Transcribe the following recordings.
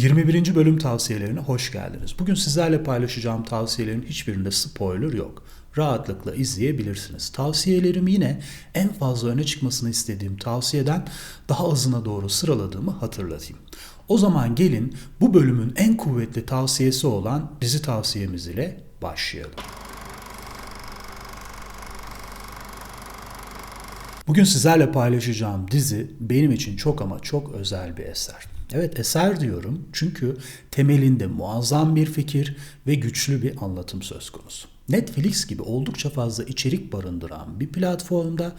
21. bölüm tavsiyelerine hoş geldiniz. Bugün sizlerle paylaşacağım tavsiyelerin hiçbirinde spoiler yok. Rahatlıkla izleyebilirsiniz. Tavsiyelerim yine en fazla öne çıkmasını istediğim tavsiyeden daha azına doğru sıraladığımı hatırlatayım. O zaman gelin bu bölümün en kuvvetli tavsiyesi olan dizi tavsiyemiz ile başlayalım. Bugün sizlerle paylaşacağım dizi benim için çok ama çok özel bir eser. Evet eser diyorum çünkü temelinde muazzam bir fikir ve güçlü bir anlatım söz konusu. Netflix gibi oldukça fazla içerik barındıran bir platformda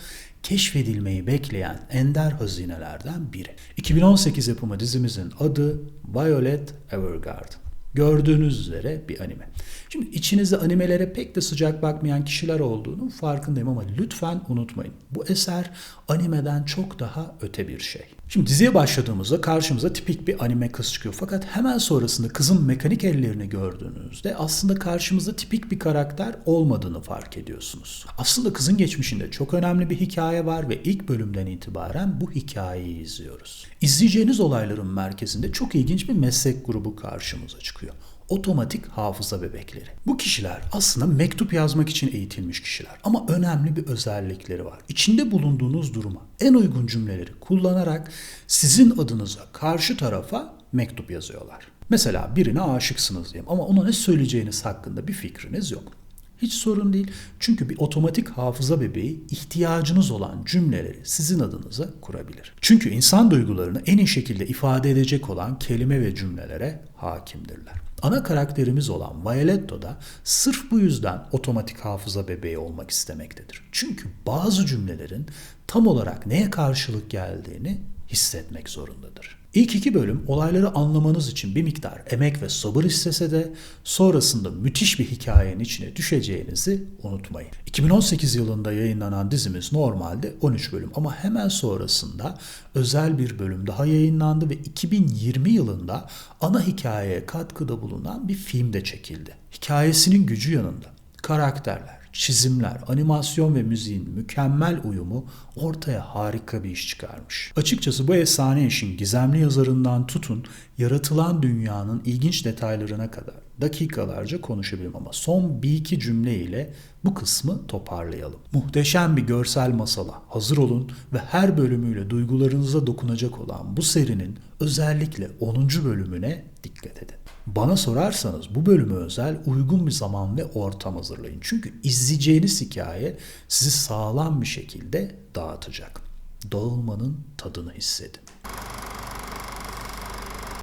keşfedilmeyi bekleyen ender hazinelerden biri. 2018 yapımı dizimizin adı Violet Evergarden. Gördüğünüz üzere bir anime. Şimdi içinizde animelere pek de sıcak bakmayan kişiler olduğunu farkındayım ama lütfen unutmayın. Bu eser animeden çok daha öte bir şey. Şimdi diziye başladığımızda karşımıza tipik bir anime kız çıkıyor. Fakat hemen sonrasında kızın mekanik ellerini gördüğünüzde aslında karşımızda tipik bir karakter olmadığını fark ediyorsunuz. Aslında kızın geçmişinde çok önemli bir hikaye var ve ilk bölümden itibaren bu hikayeyi izliyoruz. İzleyeceğiniz olayların merkezinde çok ilginç bir meslek grubu karşımıza çıkıyor otomatik hafıza bebekleri. Bu kişiler aslında mektup yazmak için eğitilmiş kişiler ama önemli bir özellikleri var. İçinde bulunduğunuz duruma en uygun cümleleri kullanarak sizin adınıza karşı tarafa mektup yazıyorlar. Mesela birine aşıksınız diyeyim ama ona ne söyleyeceğiniz hakkında bir fikriniz yok. Hiç sorun değil. Çünkü bir otomatik hafıza bebeği ihtiyacınız olan cümleleri sizin adınıza kurabilir. Çünkü insan duygularını en iyi şekilde ifade edecek olan kelime ve cümlelere hakimdirler. Ana karakterimiz olan Violetto da sırf bu yüzden otomatik hafıza bebeği olmak istemektedir. Çünkü bazı cümlelerin tam olarak neye karşılık geldiğini hissetmek zorundadır. İlk iki bölüm olayları anlamanız için bir miktar emek ve sabır istese de sonrasında müthiş bir hikayenin içine düşeceğinizi unutmayın. 2018 yılında yayınlanan dizimiz normalde 13 bölüm ama hemen sonrasında özel bir bölüm daha yayınlandı ve 2020 yılında ana hikayeye katkıda bulunan bir film de çekildi. Hikayesinin gücü yanında karakterler, çizimler, animasyon ve müziğin mükemmel uyumu ortaya harika bir iş çıkarmış. Açıkçası bu efsane işin gizemli yazarından tutun yaratılan dünyanın ilginç detaylarına kadar dakikalarca konuşabilirim ama son bir iki cümle ile bu kısmı toparlayalım. Muhteşem bir görsel masala hazır olun ve her bölümüyle duygularınıza dokunacak olan bu serinin özellikle 10. bölümüne dikkat edin. Bana sorarsanız bu bölümü özel uygun bir zaman ve ortam hazırlayın. Çünkü izleyeceğiniz hikaye sizi sağlam bir şekilde dağıtacak. Dağılmanın tadını hissedin.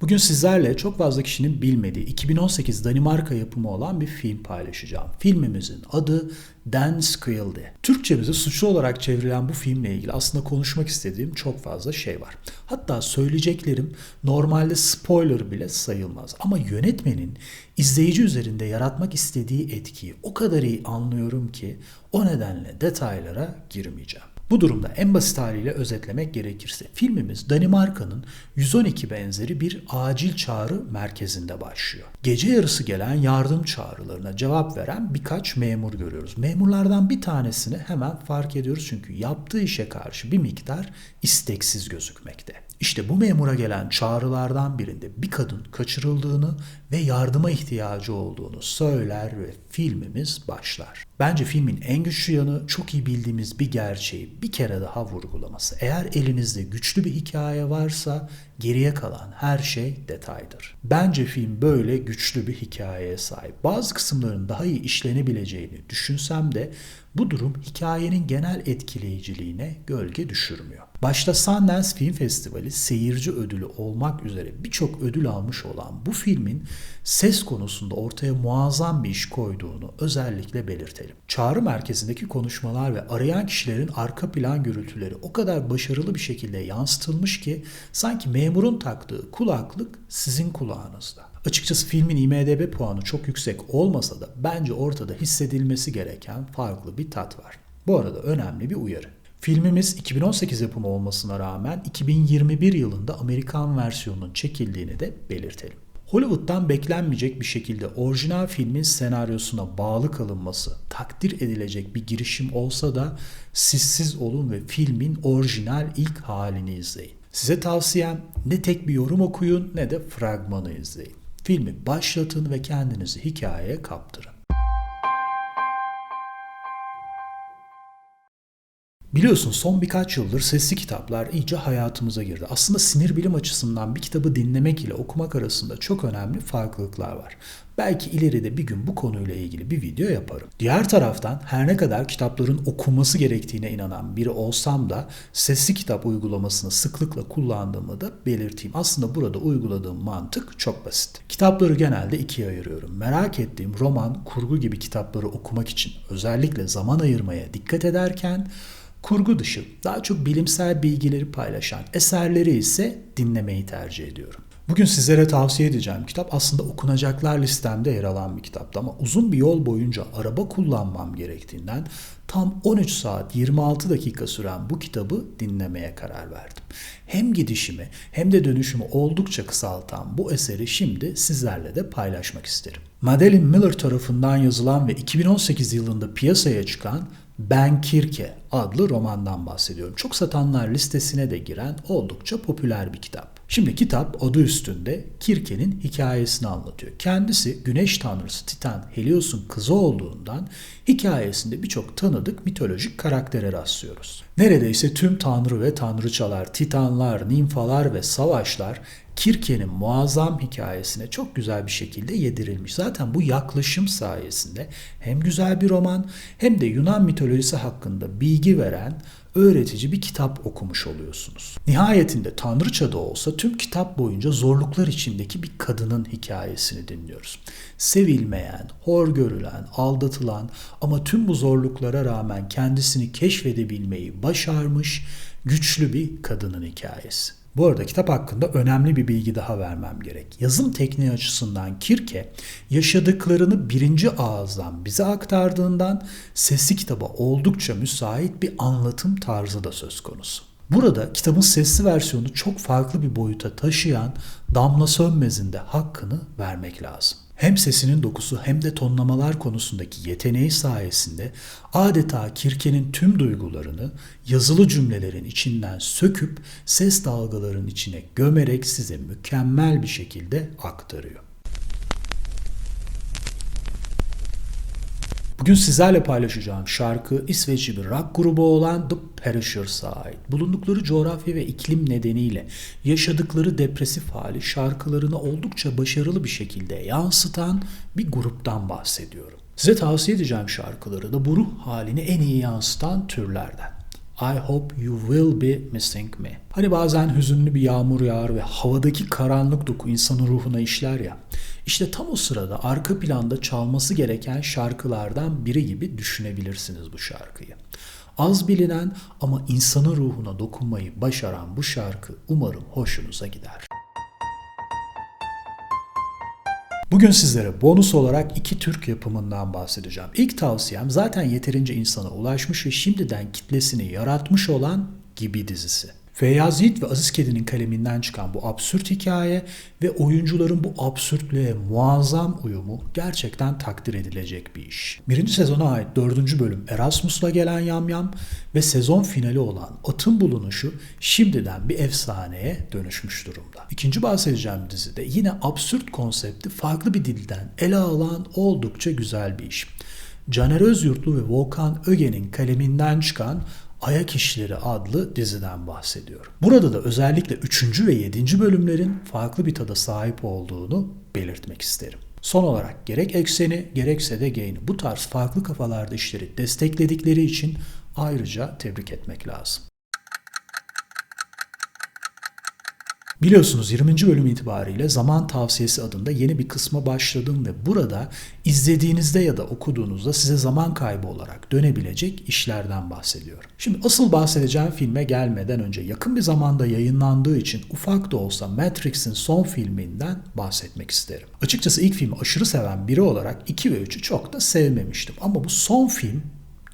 Bugün sizlerle çok fazla kişinin bilmediği 2018 Danimarka yapımı olan bir film paylaşacağım. Filmimizin adı Dan Skilde. Türkçemize suçlu olarak çevrilen bu filmle ilgili aslında konuşmak istediğim çok fazla şey var. Hatta söyleyeceklerim normalde spoiler bile sayılmaz. Ama yönetmenin izleyici üzerinde yaratmak istediği etkiyi o kadar iyi anlıyorum ki o nedenle detaylara girmeyeceğim. Bu durumda en basit haliyle özetlemek gerekirse filmimiz Danimarka'nın 112 benzeri bir acil çağrı merkezinde başlıyor. Gece yarısı gelen yardım çağrılarına cevap veren birkaç memur görüyoruz. Memurlardan bir tanesini hemen fark ediyoruz çünkü yaptığı işe karşı bir miktar isteksiz gözükmekte. İşte bu memura gelen çağrılardan birinde bir kadın kaçırıldığını ve yardıma ihtiyacı olduğunu söyler ve filmimiz başlar. Bence filmin en güçlü yanı çok iyi bildiğimiz bir gerçeği bir kere daha vurgulaması. Eğer elinizde güçlü bir hikaye varsa geriye kalan her şey detaydır. Bence film böyle güçlü bir hikayeye sahip. Bazı kısımların daha iyi işlenebileceğini düşünsem de bu durum hikayenin genel etkileyiciliğine gölge düşürmüyor. Başta Sundance Film Festivali seyirci ödülü olmak üzere birçok ödül almış olan bu filmin ses konusunda ortaya muazzam bir iş koyduğunu özellikle belirtelim. Çağrı merkezindeki konuşmalar ve arayan kişilerin arka plan gürültüleri o kadar başarılı bir şekilde yansıtılmış ki sanki memurun taktığı kulaklık sizin kulağınızda. Açıkçası filmin IMDB puanı çok yüksek olmasa da bence ortada hissedilmesi gereken farklı bir tat var. Bu arada önemli bir uyarı. Filmimiz 2018 yapımı olmasına rağmen 2021 yılında Amerikan versiyonunun çekildiğini de belirtelim. Hollywood'dan beklenmeyecek bir şekilde orijinal filmin senaryosuna bağlı kalınması takdir edilecek bir girişim olsa da siz olun ve filmin orijinal ilk halini izleyin. Size tavsiyem ne tek bir yorum okuyun ne de fragmanı izleyin. Filmi başlatın ve kendinizi hikayeye kaptırın. Biliyorsun son birkaç yıldır sesli kitaplar iyice hayatımıza girdi. Aslında sinir bilim açısından bir kitabı dinlemek ile okumak arasında çok önemli farklılıklar var. Belki ileride bir gün bu konuyla ilgili bir video yaparım. Diğer taraftan her ne kadar kitapların okunması gerektiğine inanan biri olsam da sesli kitap uygulamasını sıklıkla kullandığımı da belirteyim. Aslında burada uyguladığım mantık çok basit. Kitapları genelde ikiye ayırıyorum. Merak ettiğim roman, kurgu gibi kitapları okumak için özellikle zaman ayırmaya dikkat ederken kurgu dışı daha çok bilimsel bilgileri paylaşan eserleri ise dinlemeyi tercih ediyorum. Bugün sizlere tavsiye edeceğim kitap aslında okunacaklar listemde yer alan bir kitaptı ama uzun bir yol boyunca araba kullanmam gerektiğinden tam 13 saat 26 dakika süren bu kitabı dinlemeye karar verdim. Hem gidişimi hem de dönüşümü oldukça kısaltan bu eseri şimdi sizlerle de paylaşmak isterim. Madeline Miller tarafından yazılan ve 2018 yılında piyasaya çıkan ben Kirke adlı romandan bahsediyorum. Çok satanlar listesine de giren oldukça popüler bir kitap. Şimdi kitap adı üstünde Kirke'nin hikayesini anlatıyor. Kendisi güneş tanrısı Titan Helios'un kızı olduğundan hikayesinde birçok tanıdık mitolojik karaktere rastlıyoruz. Neredeyse tüm tanrı ve tanrıçalar, titanlar, nimfalar ve savaşlar Kirke'nin muazzam hikayesine çok güzel bir şekilde yedirilmiş. Zaten bu yaklaşım sayesinde hem güzel bir roman hem de Yunan mitolojisi hakkında bilgi veren öğretici bir kitap okumuş oluyorsunuz. Nihayetinde tanrıça da olsa tüm kitap boyunca zorluklar içindeki bir kadının hikayesini dinliyoruz. Sevilmeyen, hor görülen, aldatılan ama tüm bu zorluklara rağmen kendisini keşfedebilmeyi başarmış güçlü bir kadının hikayesi. Bu arada kitap hakkında önemli bir bilgi daha vermem gerek. Yazım tekniği açısından Kirke yaşadıklarını birinci ağızdan bize aktardığından sesli kitaba oldukça müsait bir anlatım tarzı da söz konusu. Burada kitabın sesli versiyonu çok farklı bir boyuta taşıyan Damla Sönmez'in de hakkını vermek lazım hem sesinin dokusu hem de tonlamalar konusundaki yeteneği sayesinde adeta Kirke'nin tüm duygularını yazılı cümlelerin içinden söküp ses dalgalarının içine gömerek size mükemmel bir şekilde aktarıyor. Bugün sizlerle paylaşacağım şarkı İsveçli bir rock grubu olan The Perishers'a ait. Bulundukları coğrafya ve iklim nedeniyle yaşadıkları depresif hali şarkılarını oldukça başarılı bir şekilde yansıtan bir gruptan bahsediyorum. Size tavsiye edeceğim şarkıları da bu ruh halini en iyi yansıtan türlerden. I hope you will be missing me. Hani bazen hüzünlü bir yağmur yağar ve havadaki karanlık doku insanın ruhuna işler ya. İşte tam o sırada arka planda çalması gereken şarkılardan biri gibi düşünebilirsiniz bu şarkıyı. Az bilinen ama insanın ruhuna dokunmayı başaran bu şarkı umarım hoşunuza gider. Bugün sizlere bonus olarak iki Türk yapımından bahsedeceğim. İlk tavsiyem zaten yeterince insana ulaşmış ve şimdiden kitlesini yaratmış olan Gibi dizisi. Feyyaz Yiğit ve Aziz Kedi'nin kaleminden çıkan bu absürt hikaye ve oyuncuların bu absürtlüğe muazzam uyumu gerçekten takdir edilecek bir iş. Birinci sezona ait dördüncü bölüm Erasmus'la gelen Yamyam ve sezon finali olan Atın Bulunuşu şimdiden bir efsaneye dönüşmüş durumda. İkinci bahsedeceğim dizide yine absürt konsepti farklı bir dilden ele alan oldukça güzel bir iş. Caner Özyurtlu ve Volkan Öge'nin kaleminden çıkan Ayak İşleri adlı diziden bahsediyorum. Burada da özellikle 3. ve 7. bölümlerin farklı bir tada sahip olduğunu belirtmek isterim. Son olarak gerek ekseni gerekse de Gain'i bu tarz farklı kafalarda işleri destekledikleri için ayrıca tebrik etmek lazım. Biliyorsunuz 20. bölüm itibariyle zaman tavsiyesi adında yeni bir kısma başladım ve burada izlediğinizde ya da okuduğunuzda size zaman kaybı olarak dönebilecek işlerden bahsediyorum. Şimdi asıl bahsedeceğim filme gelmeden önce yakın bir zamanda yayınlandığı için ufak da olsa Matrix'in son filminden bahsetmek isterim. Açıkçası ilk filmi aşırı seven biri olarak 2 ve 3'ü çok da sevmemiştim ama bu son film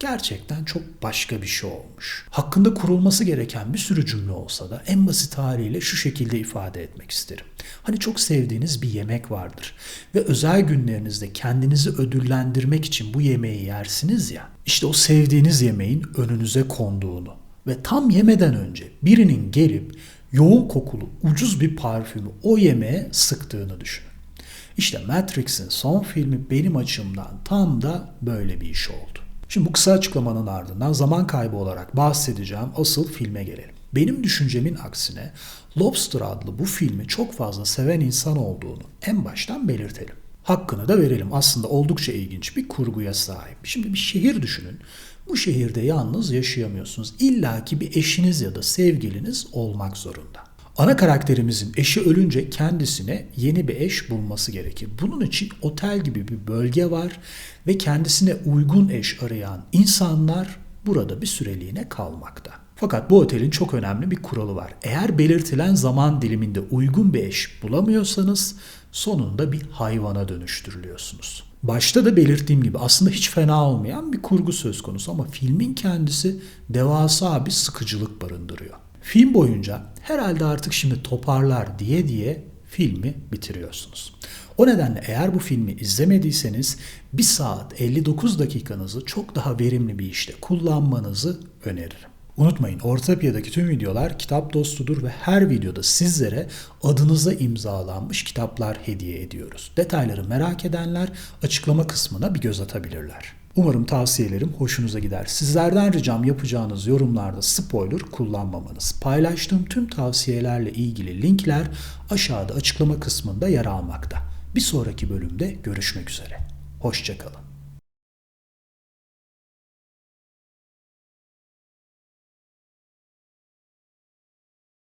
gerçekten çok başka bir şey olmuş. Hakkında kurulması gereken bir sürü cümle olsa da en basit haliyle şu şekilde ifade etmek isterim. Hani çok sevdiğiniz bir yemek vardır ve özel günlerinizde kendinizi ödüllendirmek için bu yemeği yersiniz ya. İşte o sevdiğiniz yemeğin önünüze konduğunu ve tam yemeden önce birinin gelip yoğun kokulu ucuz bir parfümü o yemeğe sıktığını düşünün. İşte Matrix'in son filmi benim açımdan tam da böyle bir iş oldu. Şimdi bu kısa açıklamanın ardından zaman kaybı olarak bahsedeceğim asıl filme gelelim. Benim düşüncemin aksine Lobster adlı bu filmi çok fazla seven insan olduğunu en baştan belirtelim. Hakkını da verelim. Aslında oldukça ilginç bir kurguya sahip. Şimdi bir şehir düşünün. Bu şehirde yalnız yaşayamıyorsunuz. İlla ki bir eşiniz ya da sevgiliniz olmak zorunda. Ana karakterimizin eşi ölünce kendisine yeni bir eş bulması gerekir. Bunun için otel gibi bir bölge var ve kendisine uygun eş arayan insanlar burada bir süreliğine kalmakta. Fakat bu otelin çok önemli bir kuralı var. Eğer belirtilen zaman diliminde uygun bir eş bulamıyorsanız sonunda bir hayvana dönüştürülüyorsunuz. Başta da belirttiğim gibi aslında hiç fena olmayan bir kurgu söz konusu ama filmin kendisi devasa bir sıkıcılık barındırıyor. Film boyunca herhalde artık şimdi toparlar diye diye filmi bitiriyorsunuz. O nedenle eğer bu filmi izlemediyseniz 1 saat 59 dakikanızı çok daha verimli bir işte kullanmanızı öneririm. Unutmayın Ortopya'daki tüm videolar kitap dostudur ve her videoda sizlere adınıza imzalanmış kitaplar hediye ediyoruz. Detayları merak edenler açıklama kısmına bir göz atabilirler. Umarım tavsiyelerim hoşunuza gider. Sizlerden ricam yapacağınız yorumlarda spoiler kullanmamanız. Paylaştığım tüm tavsiyelerle ilgili linkler aşağıda açıklama kısmında yer almakta. Bir sonraki bölümde görüşmek üzere. Hoşçakalın.